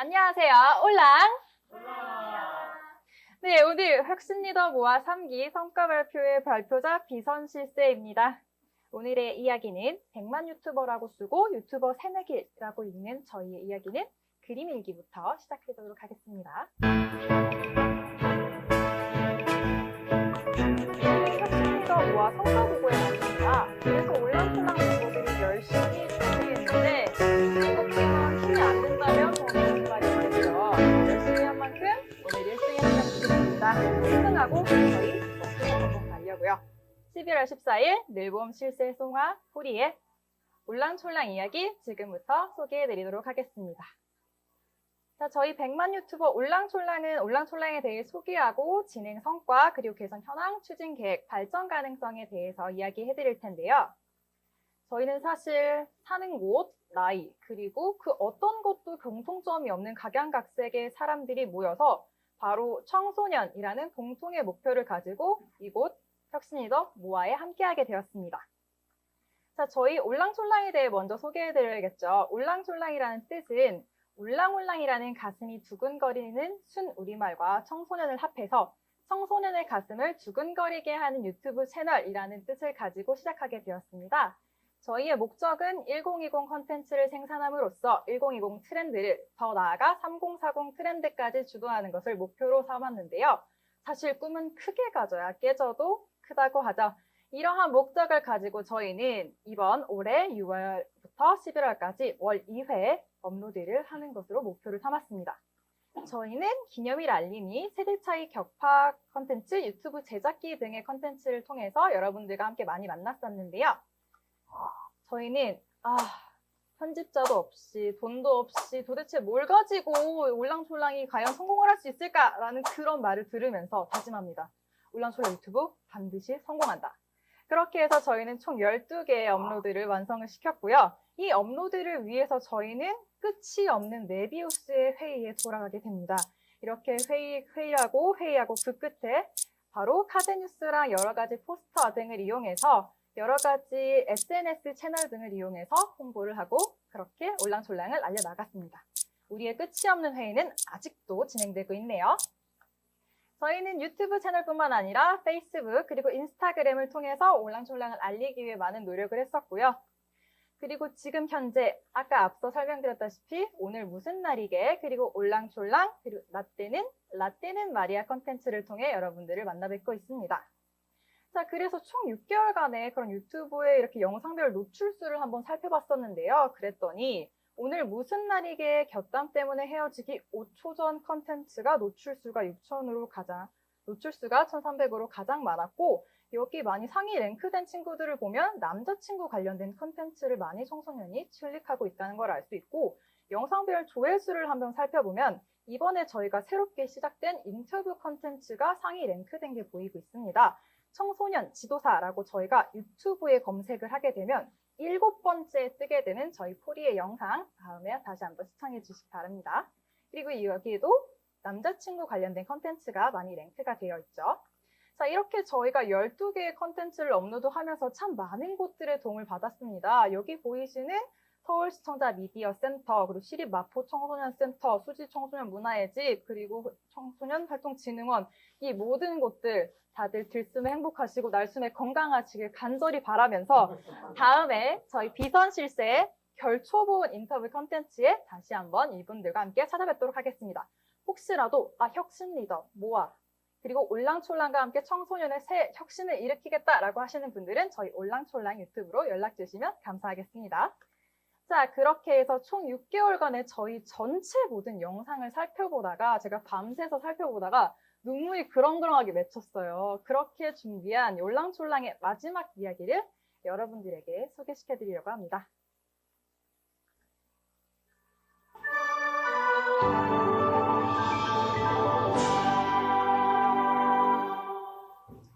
안녕하세요. 올랑. 네, 오늘 혁신 리더 모아 3기 성과 발표의 발표자 비선 실세입니다. 오늘의 이야기는 100만 유튜버라고 쓰고 유튜버 새내기라고 읽는 저희의 이야기는 그림 일기부터 시작해보도록 하겠습니다. 혁신 리더 모아 성과 보고에 시작드리겠습니다. 1승하고 저희 목표 한번 가려고요. 11월 14일 늘봄 실세 송화 호리의 올랑촐랑 이야기 지금부터 소개해드리도록 하겠습니다. 자, 저희 100만 유튜버 올랑촐랑은 올랑촐랑에 대해 소개하고 진행 성과 그리고 개선 현황, 추진 계획, 발전 가능성에 대해서 이야기해 드릴 텐데요. 저희는 사실 사는 곳, 나이, 그리고 그 어떤 것도 공통점이 없는 각양각색의 사람들이 모여서 바로 청소년이라는 공통의 목표를 가지고 이곳 혁신이더 모아에 함께하게 되었습니다. 자, 저희 올랑촐랑에 대해 먼저 소개해드려야겠죠. 올랑촐랑이라는 뜻은 울랑울랑이라는 가슴이 두근거리는 순 우리말과 청소년을 합해서 청소년의 가슴을 두근거리게 하는 유튜브 채널이라는 뜻을 가지고 시작하게 되었습니다. 저희의 목적은 1020 컨텐츠를 생산함으로써 1020 트렌드를 더 나아가 3040 트렌드까지 주도하는 것을 목표로 삼았는데요. 사실 꿈은 크게 가져야 깨져도 크다고 하죠. 이러한 목적을 가지고 저희는 이번 올해 6월부터 11월까지 월 2회 업로드를 하는 것으로 목표를 삼았습니다. 저희는 기념일 알림이 세대 차이 격파 컨텐츠, 유튜브 제작기 등의 컨텐츠를 통해서 여러분들과 함께 많이 만났었는데요. 저희는 아 편집자도 없이 돈도 없이 도대체 뭘 가지고 올랑촐랑이 과연 성공을 할 수 있을까라는 그런 말을 들으면서 다짐합니다. 올랑촐랑 유튜브 반드시 성공한다. 그렇게 해서 저희는 총 12개의 업로드를 완성을 시켰고요. 이 업로드를 위해서 저희는 끝이 없는 메비우스의 회의에 돌아가게 됩니다. 이렇게 회의, 회의하고 회의하고 그 끝에 바로 카드뉴스랑 여러 가지 포스터 등을 이용해서 여러 가지 SNS 채널 등을 이용해서 홍보를 하고 그렇게 올랑졸랑을 알려나갔습니다. 우리의 끝이 없는 회의는 아직도 진행되고 있네요. 저희는 유튜브 채널뿐만 아니라 페이스북 그리고 인스타그램을 통해서 올랑졸랑을 알리기 위해 많은 노력을 했었고요. 그리고 지금 현재 아까 앞서 설명드렸다시피 오늘 무슨 날이게 그리고 올랑졸랑 그리고 라떼는 라떼는 마리아 컨텐츠를 통해 여러분들을 만나 뵙고 있습니다. 자, 그래서 총 6개월간의 그런 유튜브의 이렇게 영상별 노출수를 한번 살펴봤었는데요. 그랬더니 오늘 무슨 날이게 곁담 때문에 헤어지기 5초 전 컨텐츠가 노출수가 6천으로 가장 노출수가 1,300으로 가장 많았고 여기 많이 상위 랭크된 친구들을 보면 남자친구 관련된 컨텐츠를 많이 청소년이 클릭하고 있다는 걸 알 수 있고 영상별 조회수를 한번 살펴보면 이번에 저희가 새롭게 시작된 인터뷰 컨텐츠가 상위 랭크된 게 보이고 있습니다. 청소년 지도사라고 저희가 유튜브에 검색을 하게 되면 일곱 번째 뜨게 되는 저희 포리의 영상 다음에 다시 한번 시청해 주시기 바랍니다. 그리고 여기에도 남자친구 관련된 컨텐츠가 많이 랭크가 되어 있죠. 자, 이렇게 저희가 12개의 컨텐츠를 업로드하면서 참 많은 곳들의 도움을 받았습니다. 여기 보이시는 서울 시청자 미디어 센터, 그리고 시립 마포 청소년 센터, 수지 청소년 문화의 집, 그리고 청소년 활동진흥원, 이 모든 곳들 다들 들숨에 행복하시고 날숨에 건강하시길 간절히 바라면서 다음에 저희 비선 실세 결초본 인터뷰 컨텐츠에 다시 한번 이분들과 함께 찾아뵙도록 하겠습니다. 혹시라도 아 혁신 리더 모아 그리고 올랑촐랑과 함께 청소년의 새 혁신을 일으키겠다라고 하시는 분들은 저희 올랑촐랑 유튜브로 연락 주시면 감사하겠습니다. 자, 그렇게 해서 총 6개월간의 저희 전체 모든 영상을 살펴보다가 제가 밤새서 살펴보다가 눈물이 그렁그렁하게 맺혔어요. 그렇게 준비한 올랑촐랑의 마지막 이야기를 여러분들에게 소개시켜 드리려고 합니다.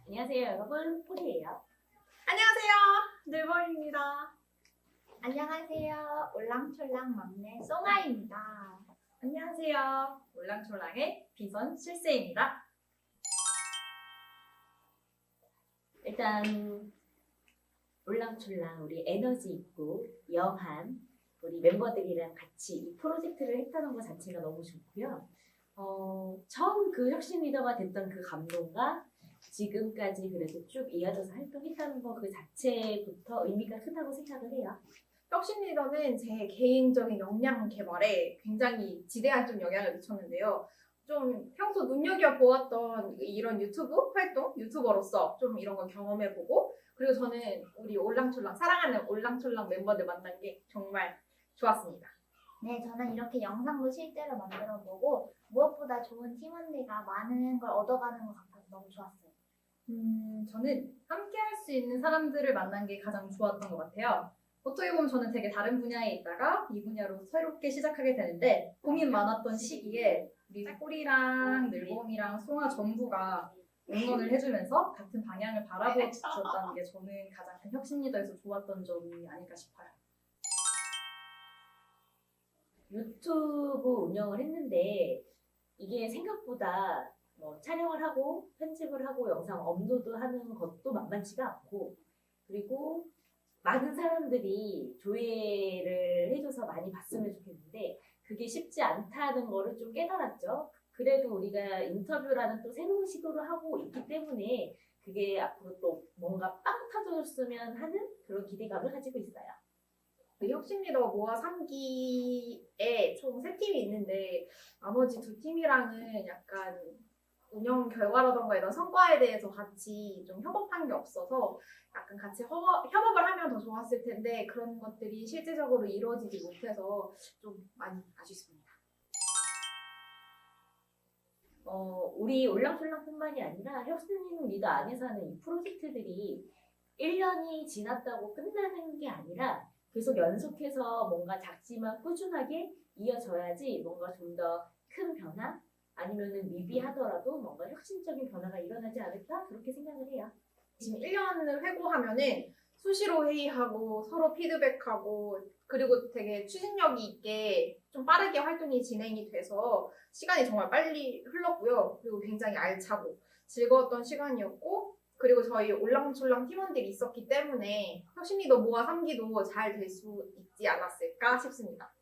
안녕하세요 여러분 포리예요 안녕하세요. 늘벌입니다. 안녕하세요. 올랑촐랑 막내 송아입니다. 안녕하세요. 올랑촐랑의 비선 실세입니다. 일단 올랑촐랑 우리 에너지 있고 영한 우리 멤버들이랑 같이 이 프로젝트를 했다는 것 자체가 너무 좋고요. 어, 처음 그 혁신 리더가 됐던 그 감동과 지금까지 그래도 쭉 이어져서 활동했다는 거 그 자체부터 의미가 크다고 생각을 해요. 혁신 리더는 제 개인적인 역량 개발에 굉장히 지대한 좀 영향을 미쳤는데요. 좀 평소 눈여겨 보았던 이런 유튜브 활동, 유튜버로서 좀 이런 걸 경험해보고 그리고 저는 우리 올랑촐랑 사랑하는 올랑촐랑 멤버들 만난 게 정말 좋았습니다. 네, 저는 이렇게 영상도 실제로 만들어 보고 무엇보다 좋은 팀원들과 많은 걸 얻어가는 것 같아서 너무 좋았어요. 음, 저는 함께 할 수 있는 사람들을 만난 게 가장 좋았던 것 같아요. 어떻게 보면 저는 되게 다른 분야에 있다가 이 분야로 새롭게 시작하게 되는데 고민 많았던 시기에 우리 꼬리랑 늘봄이랑 송아 전부가 응원을 해주면서 같은 방향을 바라보아 주셨다는 게 저는 가장 큰 혁신 리더에서 좋았던 점이 아닐까 싶어요. 유튜브 운영을 했는데 이게 생각보다 뭐 촬영을 하고 편집을 하고 영상 업로드하는 것도 만만치가 않고 그리고 많은 사람들이 조회를 해줘서 많이 봤으면 좋겠는데 그게 쉽지 않다는 거를 좀 깨달았죠. 그래도 우리가 인터뷰라는 또 새로운 시도를 하고 있기 때문에 그게 앞으로 또 뭔가 빵 터져줬으면 하는 그런 기대감을 가지고 있어요. 그 혁신 리더 모아 3기에 총세 팀이 있는데 나머지 두 팀이랑은 약간 운영 결과라던가 이런 성과에 대해서 같이 좀 협업한 게 없어서 약간 같이 협업, 협업을 하면 더 좋았을 텐데 그런 것들이 실제적으로 이루어지지 못해서 좀 많이 아쉽습니다. 어, 우리 올랑솔랑뿐만이 아니라 혁신님 리더 안에서 하는 이 프로젝트들이 1년이 지났다고 끝나는 게 아니라 계속 연속해서 뭔가 작지만 꾸준하게 이어져야지 뭔가 좀 더 큰 변화 아니면은 미비하더라도 뭔가 혁신적인 변화가 일어나지 않을까 그렇게 생각을 해요. 지금 1년을 회고하면은 수시로 회의하고 서로 피드백하고 그리고 되게 추진력이 있게 좀 빠르게 활동이 진행이 돼서 시간이 정말 빨리 흘렀고요. 그리고 굉장히 알차고 즐거웠던 시간이었고 그리고 저희 올랑졸랑 팀원들이 있었기 때문에 혁신리더 모아 3기도 잘 될 수 있지 않았을까 싶습니다.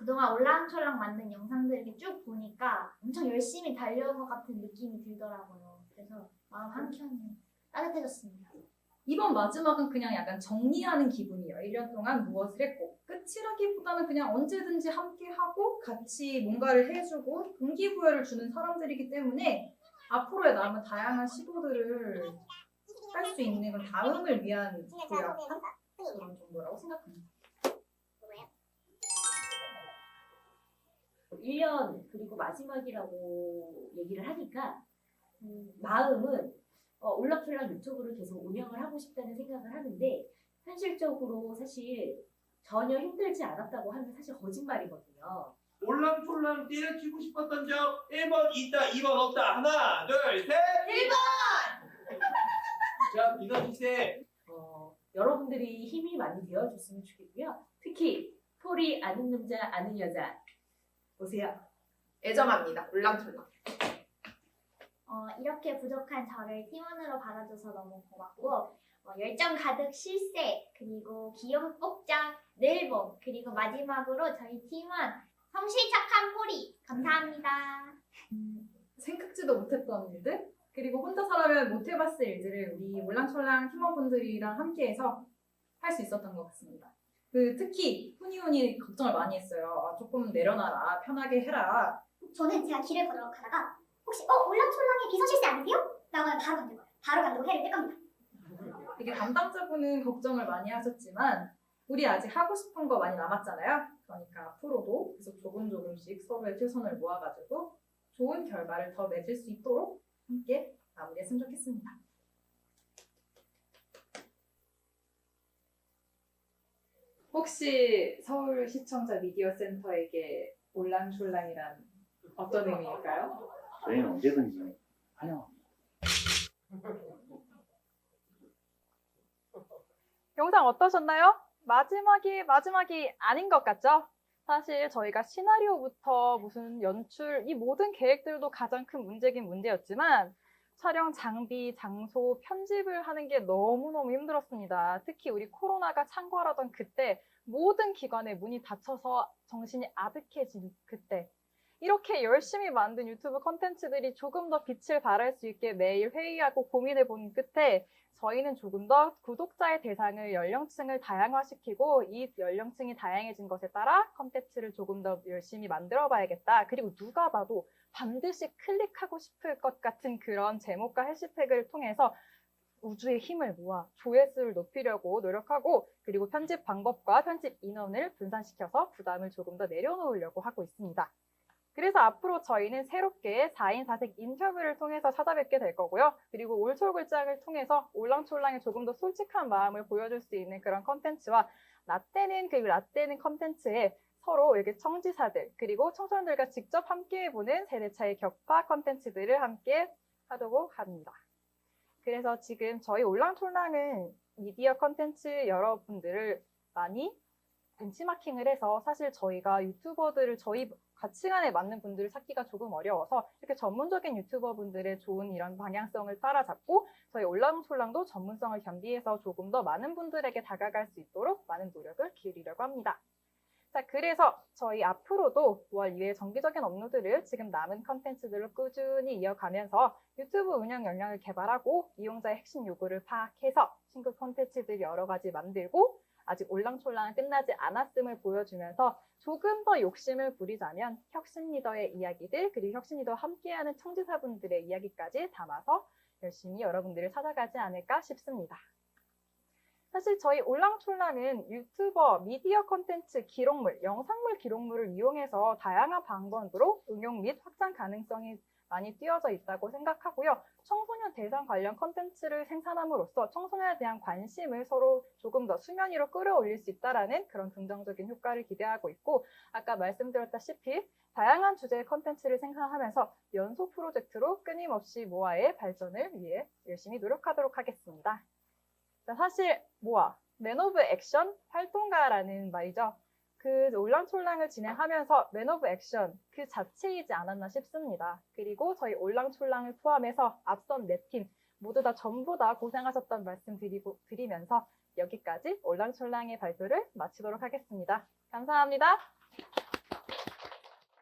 그동안 올랑철랑 만든 영상들 이렇게 쭉 보니까 엄청 열심히 달려온 것 같은 느낌이 들더라고요. 그래서 마음 한켠이 따뜻해졌습니다. 이번 마지막은 그냥 약간 정리하는 기분이에요. 1년 동안 무엇을 했고 끝이라기보다는 그냥 언제든지 함께 하고 같이 뭔가를 해주고 동기부여를 주는 사람들이기 때문에 앞으로의 남은 다양한 시도들을 할 수 있는 건 다음을 위한 고약한 그런 정도라고 생각합니다. 1년 그리고 마지막이라고 얘기를 하니까 음, 마음은 어, 올라플랑 유튜브를 계속 운영을 하고 싶다는 생각을 하는데 현실적으로 사실 전혀 힘들지 않았다고 하면 사실 거짓말이거든요. 올랑촐랑 때려치고 싶었던 적 1번 있다 2번 없다 하나 둘 셋 1번 자 민원주세 어, 여러분들이 힘이 많이 되어줬으면 좋겠고요. 특히 소리 아는 남자 아는 여자 보세요. 애정합니다. 올랑졸랑. 어, 이렇게 부족한 저를 팀원으로 받아줘서 너무 고맙고 어, 열정 가득 실세 그리고 귀여운 복장 늘봄 그리고 마지막으로 저희 팀원 성실 착한 포리 감사합니다. 생각지도 못했던 일들 그리고 혼자 서라면 못 해봤을 일들을 우리 올랑철랑 팀원분들이랑 함께해서 할 수 있었던 것 같습니다. 그 특히 훈이훈이 걱정을 많이 했어요. 아, 조금 내려놔라, 편하게 해라. 저는 제가 길을 걸어 가다가 혹시 어 올랑촐랑의 비서 실세 아니세요? 라고 하면 바로 감독 바로 감독 해를 뺄 겁니다. 이게 담당자분은 걱정을 많이 하셨지만 우리 아직 하고 싶은 거 많이 남았잖아요. 그러니까 앞으로도 계속 조금 조금씩 서로의 최선을 모아가지고 좋은 결과를 더 맺을 수 있도록 함께 마무리했으면 좋겠습니다. 혹시 서울 시청자 미디어 센터에게 올랑졸랑이란 어떤 의미일까요? 저희는 언제든지 환영합니다. 영상 어떠셨나요? 마지막이 마지막이 아닌 것 같죠? 사실 저희가 시나리오부터 무슨 연출, 이 모든 계획들도 가장 큰 문제긴 문제였지만 촬영 장비, 장소, 편집을 하는 게 너무너무 힘들었습니다. 특히 우리 코로나가 창궐하던 그때 모든 기관에 문이 닫혀서 정신이 아득해진 그때 이렇게 열심히 만든 유튜브 컨텐츠들이 조금 더 빛을 발할 수 있게 매일 회의하고 고민해 본 끝에 저희는 조금 더 구독자의 대상을 연령층을 다양화시키고 이 연령층이 다양해진 것에 따라 컨텐츠를 조금 더 열심히 만들어 봐야겠다. 그리고 누가 봐도 반드시 클릭하고 싶을 것 같은 그런 제목과 해시태그를 통해서 우주의 힘을 모아 조회수를 높이려고 노력하고 그리고 편집 방법과 편집 인원을 분산시켜서 부담을 조금 더 내려놓으려고 하고 있습니다. 그래서 앞으로 저희는 새롭게 4인 4색 인터뷰를 통해서 찾아뵙게 될 거고요. 그리고 올초글장을 통해서 올랑촐랑의 조금 더 솔직한 마음을 보여줄 수 있는 그런 컨텐츠와 라떼는 그 라떼는 컨텐츠에 서로 이렇게 청지사들 그리고 청소년들과 직접 함께 해보는 세대 차이 격파 컨텐츠들을 함께 하도록 합니다. 그래서 지금 저희 올랑촐랑은 미디어 컨텐츠 여러분들을 많이 벤치마킹을 해서 사실 저희가 유튜버들을 저희 가치관에 맞는 분들을 찾기가 조금 어려워서 이렇게 전문적인 유튜버 분들의 좋은 이런 방향성을 따라잡고 저희 올랑촐랑도 전문성을 겸비해서 조금 더 많은 분들에게 다가갈 수 있도록 많은 노력을 기울이려고 합니다. 자, 그래서 저희 앞으로도 월 2회 정기적인 업로드를 지금 남은 컨텐츠들로 꾸준히 이어가면서 유튜브 운영 역량을 개발하고 이용자의 핵심 요구를 파악해서 신규 컨텐츠들 여러 가지 만들고 아직 올랑촐랑은 끝나지 않았음을 보여주면서 조금 더 욕심을 부리자면 혁신 리더의 이야기들 그리고 혁신 리더와 함께하는 청지사분들의 이야기까지 담아서 열심히 여러분들을 찾아가지 않을까 싶습니다. 사실 저희 올랑촐랑은 유튜버, 미디어 콘텐츠, 기록물, 영상물 기록물을 이용해서 다양한 방법으로 응용 및 확장 가능성이 많이 띄어져 있다고 생각하고요. 청소년 대상 관련 콘텐츠를 생산함으로써 청소년에 대한 관심을 서로 조금 더 수면 위로 끌어올릴 수 있다라는 그런 긍정적인 효과를 기대하고 있고 아까 말씀드렸다시피 다양한 주제의 콘텐츠를 생산하면서 연소 프로젝트로 끊임없이 모아의 발전을 위해 열심히 노력하도록 하겠습니다. 자, 사실 모아, 맨 오브 액션 활동가라는 말이죠. 그 올랑촐랑을 진행하면서 맨 오브 액션 그 자체이지 않았나 싶습니다. 그리고 저희 올랑촐랑을 포함해서 앞선 네 팀 모두 다 전부 다 고생하셨던 말씀 드리고, 드리면서 여기까지 올랑촐랑의 발표를 마치도록 하겠습니다. 감사합니다.